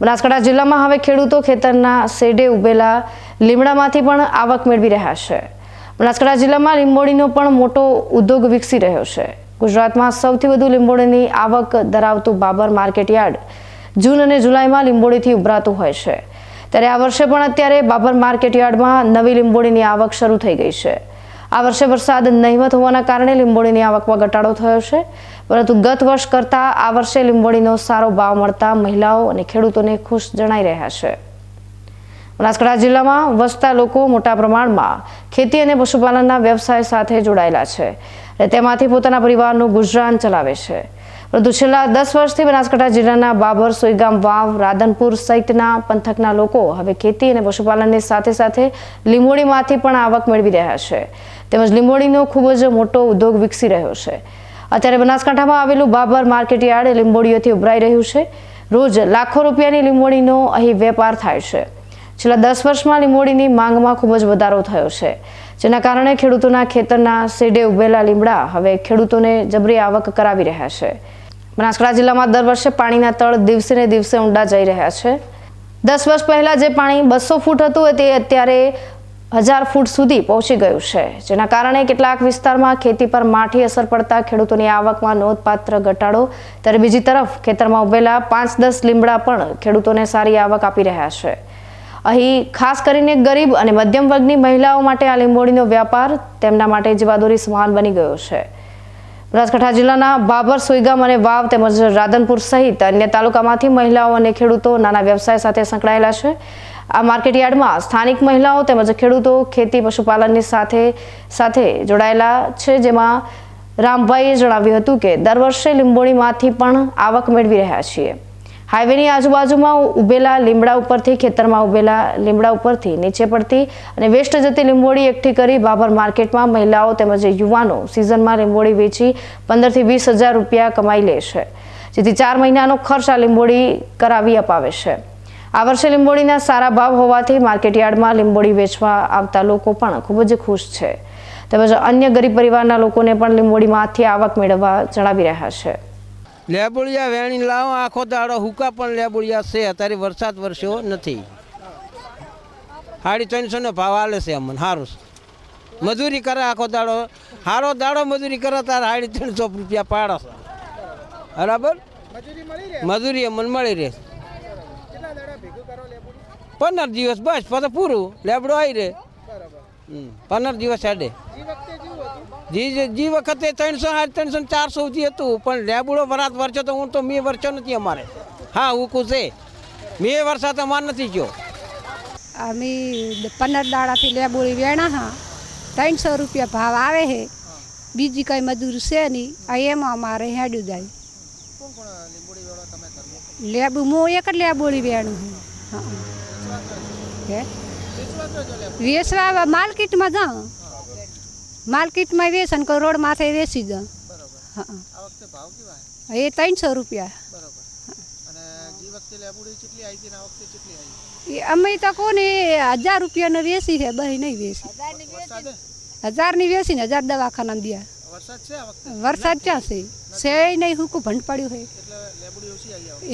બનાસકાંઠા જિલ્લામાં હવે ખેડૂતો ખેતરના શેડે ઉભેલા લીમડામાંથી પણ આવક મેળવી રહ્યા છે. બનાસકાંઠા જિલ્લામાં લીંબોડીનો પણ મોટો ઉદ્યોગ વિકસી રહ્યો છે. ગુજરાતમાં સૌથી વધુ લીંબોડીની આવક ધરાવતું બાબર માર્કેટયાર્ડ જૂન અને જુલાઈમાં લીંબોડીથી ઉભરાતું હોય છે. ત્યારે આ વર્ષે પણ અત્યારે બાબર માર્કેટયાર્ડમાં નવી લીંબોડીની આવક શરૂ થઈ ગઈ છે. આ વર્ષે વરસાદ નહીવત હોવાના કારણે લીંબોડીની આવકમાં ઘટાડો થયો છે. પરંતુ ગત વર્ષ કરતાં આ વર્ષે લીંબોડીનો સારો ભાવ મળતા મહિલાઓ અને ખેડૂતોને ખુશ જણાઈ રહ્યા છે. બનાસકાંઠા જિલ્લામાં વસતા લોકો મોટા પ્રમાણમાં ખેતી અને પશુપાલનના વ્યવસાય સાથે જોડાયેલા છે અને તેમાંથી પોતાના પરિવારનું ગુજરાન ચલાવે છે. પરંતુ છેલ્લા દસ વર્ષથી બનાસકાંઠા જિલ્લાના બાબર, સોઈગામ, વાવ, રાધનપુર સહિતના પંથકના લોકો હવે ખેતી અને પશુપાલનની સાથે સાથે લીંબોડીમાંથી પણ આવક મેળવી રહ્યા છે. તેમજ લીંબોડીનો ખૂબ જ મોટો ઉદ્યોગ વિકસી રહ્યો છે. અત્યારે બનાસકાંઠામાં આવેલું બાબર માર્કેટયાર્ડ લીંબોડીઓથી ઉભરાઈ રહ્યું છે. રોજ લાખો રૂપિયાની લીંબોડીનો અહીં વેપાર થાય છે. છેલ્લા દસ વર્ષમાં લીંબોડીની માંગમાં ખૂબ જ વધારો થયો છે. જેના કારણે ખેડૂતોના ખેતરના શેડે ઉભેલા લીમડા હવે ખેડૂતોને જબરી આવક કરાવી રહ્યા છે. બનાસકાંઠા જિલ્લામાં દર વર્ષે પાણીના તળ દિવસે ને દિવસે ઊંડા જઈ રહ્યા છે. દસ વર્ષ પહેલા જે પાણી બસો ફૂટ હતું, તે અત્યારે હજાર ફૂટ સુધી પહોંચી ગયું છે. જેના કારણે કેટલાક વિસ્તારમાં ખેતી પર માઠી અસર પડતા ખેડૂતોની આવકમાં નોંધપાત્ર ઘટાડો. ત્યારે બીજી તરફ ખેતરમાં ઉભેલા પાંચ દસ લીમડા પણ ખેડૂતોને સારી આવક આપી રહ્યા છે. અહીં ખાસ કરીને ગરીબ અને મધ્યમ વર્ગની મહિલાઓ માટે આ લીંબોડીનો વ્યાપાર તેમના માટે જીવાદોરી સમાન બની ગયો છે. બનાસકાંઠા જિલ્લાના બાબર, સુઈગામ અને વાવ તેમજ રાધનપુર સહિત અન્ય તાલુકામાંથી મહિલાઓ અને ખેડૂતો નાના વ્યવસાય સાથે સંકળાયેલા છે. આ માર્કેટયાર્ડમાં સ્થાનિક મહિલાઓ તેમજ ખેડૂતો, ખેતી પશુપાલનની સાથે સાથે જોડાયેલા છે. જેમાં રામભાઈએ જણાવ્યું હતું કે, દર વર્ષે લીંબોડીમાંથી પણ આવક મેળવી રહ્યા છીએ. હાઈવેની આજુબાજુમાં ઉભેલા લીમડા ઉપરથી, ખેતરમાં ઉભેલા લીમડા ઉપરથી નીચે પડતી અને વેસ્ટ જતી લીંબોડી એકઠી કરી બાબર માર્કેટમાં મહિલાઓ તેમજ યુવાનો સિઝનમાં લીંબોડી વેચી પંદરથી વીસ હજાર રૂપિયા કમાઈ લે છે. જેથી ચાર મહિનાનો ખર્ચ આ લીંબોડી કરાવી અપાવે છે. આ વર્ષે લીંબોડીના સારા ભાવ હોવાથી માર્કેટયાર્ડમાં લીંબોડી વેચવા આવતા લોકો પણ ખૂબ જ ખુશ છે. તેમજ અન્ય ગરીબ પરિવારના લોકોને પણ લીંબોડીમાંથી આવક મેળવવા જણાવી રહ્યા છે. લેબુડિયા વેણી લાવો આખો દાડો હુકા પણ લેબોળિયા છે અત્યારે વરસાદ વરસ્યો નથી. સાડી ત્રણસોનો ભાવ આલે છે અમને સારું મજૂરી કરે આખો દાડો સારો દાડો મજૂરી કરે તારે સાડી ત્રણસો રૂપિયા પાડો છે. બરાબર? મજૂરી અમને મળી રહે. પંદર દિવસ બસ પછી પૂરું. લેબડો આવી રહે. હમ, પંદર દિવસ હેડે જી જે- જી વખતે ત્રણસો સાડી ત્રણસો ને ચારસો સુધી હતું પણ લેબડો વરાત વરસો તો હું તો મેં વરસો નથી અમારે. હા હુકું છે. મેં વરસાદ અમારે નથી ગયો. અમે પંદર દાડાથી લેબોળી વેણા હા. ત્રણસો રૂપિયા ભાવ આવે છે બીજી કઈ મજૂર છે નહીં. આ એમાં અમારે હેડ્યું જાય. લેબુ હું એક જ લેબોળી વેણું છું હા? વેચવા માર્કેટમાં જાઉં માર્કેટમાં વેચન કોઈ રોડ માથે વેચી જાઉં હા. એ ત્રણસો રૂપિયા. અમે તો કોને હજાર રૂપિયાનો વેચી છે, બહી નહીં વેચી. હજારની વેચી ને હજાર દવાખાના દયા. વરસાદ ક્યાં છે? છે નહીં, હુકું ભંડ પડ્યું છે.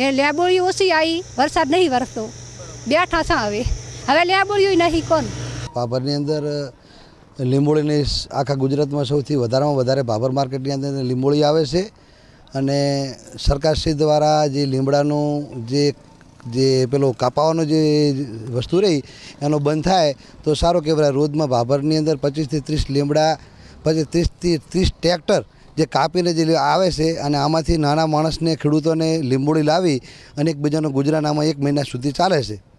એ લેબોળી ઓછી આવી વરસાદ નહીં વરસતો. બેઠા છે હવે. હવે લેબોળીઓ નહીં કોણ? બાબરની અંદર લીંબોળીની આખા ગુજરાતમાં સૌથી વધારેમાં વધારે ભાભર માર્કેટની અંદર લીંબોળી આવે છે. અને સરકારશ્રી દ્વારા જે લીમડાનું જે જે પેલો કાપાવાનો જે વસ્તુ રહી, એનો બંધ થાય, તો સારું કહેવાય. રોજમાં ભાભરની અંદર પચીસથી ત્રીસ લીમડા, પછી ત્રીસથી ત્રીસ ટ્રેક્ટર જે કાપીને જે આવે છે અને આમાંથી નાના માણસને, ખેડૂતોને લીંબોળી લાવી અને એકબીજાનો ગુજરાન આમાં એક મહિના સુધી ચાલે છે.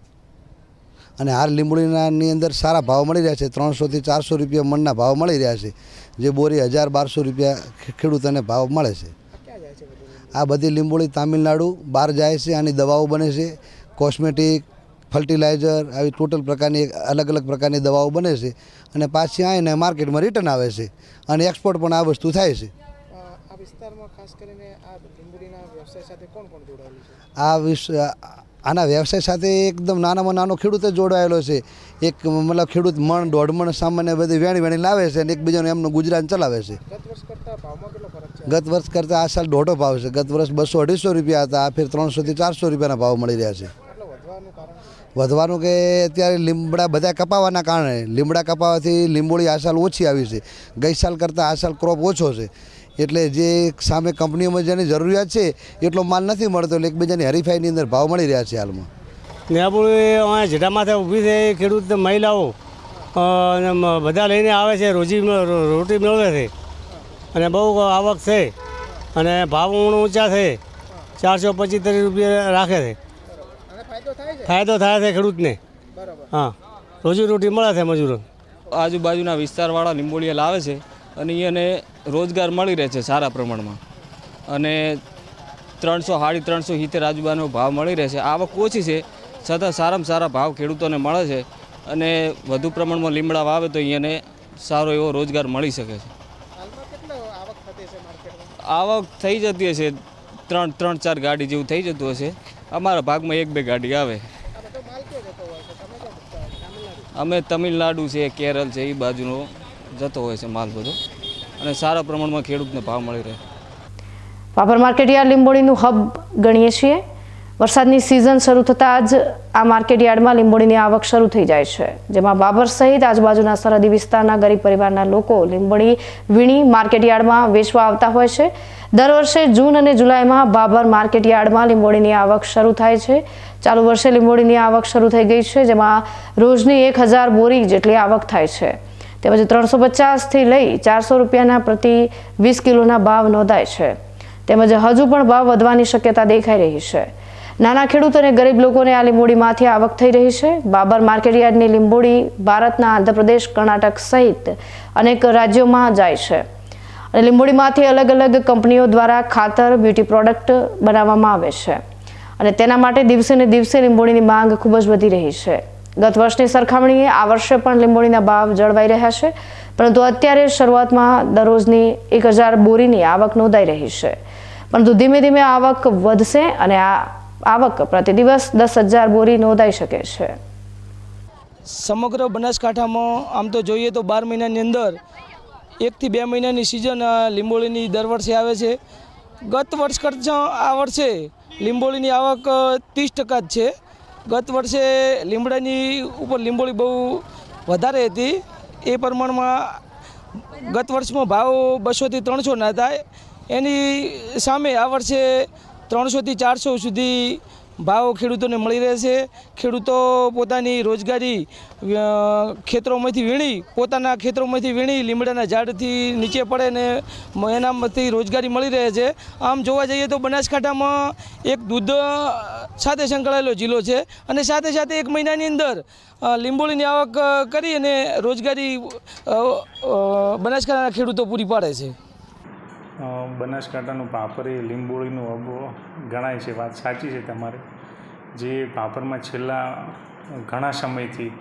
અને હાર લીંબડીનાની અંદર સારા ભાવ મળી રહ્યા છે. ત્રણસોથી ચારસો રૂપિયા મણના ભાવ મળી રહ્યા છે. જે બોરી હજાર બારસો રૂપિયા ખેડૂતોને ભાવ મળે છે. આ બધી લીંબોળી તામિલનાડુ બહાર જાય છે આની દવાઓ બને છે. કોસ્મેટિક ફર્ટિલાઇઝર આવી ટોટલ પ્રકારની અલગ અલગ પ્રકારની દવાઓ બને છે. અને પાછી આવીને માર્કેટમાં રિટર્ન આવે છે અને એક્સપોર્ટ પણ આ વસ્તુ થાય છે. આ વિસ્તારમાં ખાસ કરીને આ લીંબોડીના વ્યવસાય સાથે કોણ કોણ જોડાયેલું છે? આ વિશ્વ આના વ્યવસાય સાથે એકદમ નાનામાં નાનો ખેડૂત જ જોડાયેલો છે. એક મતલબ ખેડૂત મણ દોઢ મણ સામાન્ય બધી વેણી વેણી લાવે છે અને એકબીજાનું એમનું ગુજરાન ચલાવે છે. ગત વર્ષ કરતાં આ સાલ દોઢો ભાવ છે. ગત વર્ષ બસો અઢીસો રૂપિયા હતા આ ફેર ત્રણસોથી ચારસો રૂપિયાના ભાવ મળી રહ્યા છે. વધવાનું વધવાનું કે અત્યારે લીમડા બધા કપાવાના કારણે લીમડા કપાવાથી લીંબોળી આ સાલ ઓછી આવી છે. ગઈ સાલ કરતાં આ સાલ ક્રોપ ઓછો છે. એટલે જે સામે કંપનીઓમાં જેની જરૂરિયાત છે એટલો માલ નથી મળતો એટલે એકબીજાની હરીફાઈની અંદર ભાવ મળી રહ્યા છે હાલમાં. નેબુળી અહીંયા જેઠા માથે ઊભી થઈ ખેડૂત મહિલાઓ અને બધા લઈને આવે છે રોજી રોટી મેળવે છે. અને બહુ આવક છે. અને ભાવ ઊંચા છે. ચારસો પચીસ રૂપિયા રાખે છે. ફાયદો થાય છે ફાયદો થાય છે ખેડૂતને. હા. રોજી રોટી મળે છે મજૂરો આજુબાજુના વિસ્તારવાળા લીંબોળિયા લાવે છે. અને એને રોજગાર મળી રહે છે સારા પ્રમાણમાં. અને ત્રણસો સાડી ત્રણસો સિત્તેર આજુબાજુનો ભાવ મળી રહે છે. આવક ઓછી છે છતાં સારામાં સારા ભાવ ખેડૂતોને મળે છે. અને વધુ પ્રમાણમાં લીમડા વાવે તો એને સારો એવો રોજગાર મળી શકે છે. આવક થઈ જતી હશે. ત્રણ ત્રણ ચાર ગાડી જેવું થઈ જતું હશે. અમારા ભાગમાં એક બે ગાડી આવે. અમે તમિલનાડુ છે કેરળ છે એ બાજુનો જતો હોય છે માલ બધો. અને સારા પ્રમાણમાં ખેડૂતને ભાવ મળી રહે. પાપર માર્કેટયાર્ડ લીંબોડીનું હબ ગણીએ છીએ. વરસાદની સિઝન શરૂ થતાં જ આ માર્કેટયાર્ડમાં લીંબોડીની આવક શરૂ થઈ જાય છે. જેમાં બાબર સહિત આજુબાજુના સરહદી વિસ્તારના ગરીબ પરિવારના લોકો લીંબોડી વીણી માર્કેટયાર્ડમાં વેચવા આવતા હોય છે. દર વર્ષે જૂન અને જુલાઈમાં બાબર માર્કેટયાર્ડમાં લીંબોડીની આવક શરૂ થાય છે. ચાલુ વર્ષે લીંબોડીની આવક શરૂ થઈ ગઈ છે, જેમાં રોજની એક હજાર બોરી જેટલી આવક થાય છે. તેમજ ત્રણસો પચાસથી લઈ ચારસો રૂપિયાના પ્રતિ વીસ કિલોના ભાવ નોંધાય છે. તેમજ હજુ પણ ભાવ વધવાની શક્યતા દેખાઈ રહી છે. નાના ખેડૂત અને ગરીબ લોકોને આ લીંબોડીમાંથી આવક થઈ રહી છે. બાબર માર્કેટયાર્ડની લીંબોડી ભારતના આંધ્રપ્રદેશ, કર્ણાટક સહિત અનેક રાજ્યોમાં જાય છે. અને લીંબોડીમાંથી અલગ અલગ કંપનીઓ દ્વારા ખાતર, બ્યુટી પ્રોડક્ટ બનાવવામાં આવે છે. અને તેના માટે દિવસે ને દિવસે લીંબોડીની માંગ ખૂબ જ વધી રહી છે. ગત વર્ષની સરખામણીએ આ વર્ષે પણ લીંબોળીના ભાવ જળવાઈ રહ્યા છે, પરંતુ અત્યારે શરૂઆતમાં દરરોજની એક હજાર બોરીની આવક નોંધાઈ રહી છે. પરંતુ ધીમે ધીમે આવક વધશે અને આ આવક પ્રતિ દિવસ દસ હજાર બોરી નોંધાઈ શકે છે. સમગ્ર બનાસકાંઠામાં આમ તો જોઈએ તો બાર મહિનાની અંદર એકથી બે મહિનાની સિઝન લીંબોળીની દર વર્ષે આવે છે. ગત વર્ષ કરતાં આ વર્ષે લીંબોળીની આવક ત્રીસ ટકા જ છે. ગત વર્ષે લીમડાની ઉપર લીંબોળી બહુ વધારે હતી. એ પ્રમાણમાં ગત વર્ષમાં ભાવ બસોથી ત્રણસો ના થાય. એની સામે આ વર્ષે ત્રણસોથી ચારસો સુધી ભાવ ખેડૂતોને મળી રહે છે ખેડૂતો પોતાની રોજગારી ખેતરોમાંથી વીણી, પોતાના ખેતરોમાંથી વીણી લીમડાના ઝાડથી નીચે પડે ને એનામાંથી રોજગારી મળી રહે છે. આમ જોવા જઈએ તો બનાસકાંઠામાં એક દૂધ સાથે સંકળાયેલો જિલ્લો છે અને સાથે સાથે એક મહિનાની અંદર લીંબોળીની આવક કરી અને રોજગારી બનાસકાંઠાના ખેડૂતો પૂરી પાડે છે. બનાસકાંઠાનું ભાપર એ લીંબોળીનું હબ ગણાય છે. વાત સાચી છે તમારે. જે પાપરમાં છેલ્લા ઘણા સમયથી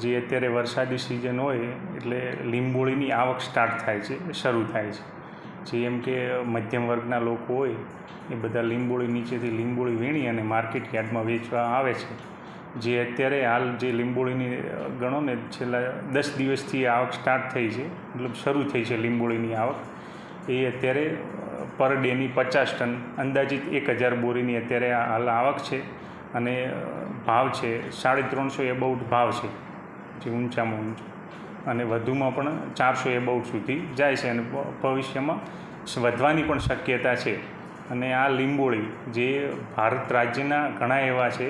જે અત્યારે વરસાદી સિઝન હોય, એટલે લીંબોળીની આવક સ્ટાર્ટ થાય છે, શરૂ થાય છે. જે એમ કે મધ્યમ વર્ગના લોકો હોય, એ બધા લીંબોળી નીચેથી લીંબોળી વીણી અને માર્કેટ યાર્ડમાં વેચવા આવે છે. જે અત્યારે હાલ જે લીંબોળીની ગણો ને છેલ્લા દસ દિવસથી આવક સ્ટાર્ટ થઈ છે, મતલબ શરૂ થઈ છે લીંબોળીની આવક. એ અત્યારે પર ડેની પચાસ ટન, અંદાજિત એક હજાર બોરીની અત્યારે હાલ આવક છે અને ભાવ છે સાડી ત્રણસો એબાઉટ ભાવ છે, જે ઊંચામાં ઊંચો. અને વધુમાં પણ ચારસો એબાઉટ સુધી જાય છે અને ભવિષ્યમાં વધવાની પણ શક્યતા છે. અને આ લીંબોળી જે ભારત રાજ્યના ઘણા એવા છે,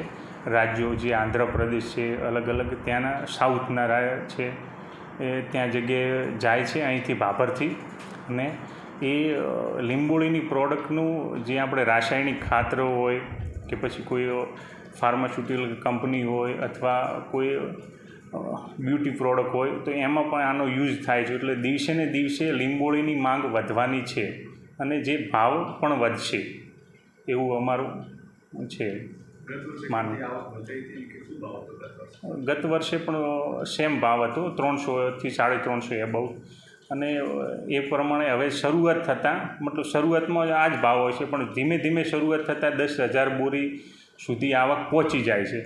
રાજ્યો જે આંધ્રપ્રદેશ છે અલગ અલગ ત્યાંના સાઉથના છે, એ ત્યાં જગ્યાએ જાય છે અહીંથી ભાભરથી. અને એ લીંબોળીની પ્રોડક્ટનું જે આપણે રાસાયણિક ખાતરો હોય કે પછી કોઈ ફાર્માસ્યુટિકલ કંપની હોય અથવા કોઈ બ્યુટી પ્રોડક્ટ હોય, તો એમાં પણ આનો યુઝ થાય છે. એટલે દિવસે ને દિવસે લીંબોળીની માંગ વધવાની છે અને જે ભાવ પણ વધશે એવું અમારું છે માનવું. ગત વર્ષે પણ સેમ ભાવ હતો ત્રણસોથી સાડી ત્રણસો એબાઉ અને એ પ્રમાણે હવે શરૂઆત થતાં, મતલબ શરૂઆતમાં આ જ ભાવ હોય છે, પણ ધીમે ધીમે શરૂઆત થતાં દસ હજાર બોરી સુધી આવક પહોંચી જાય છે.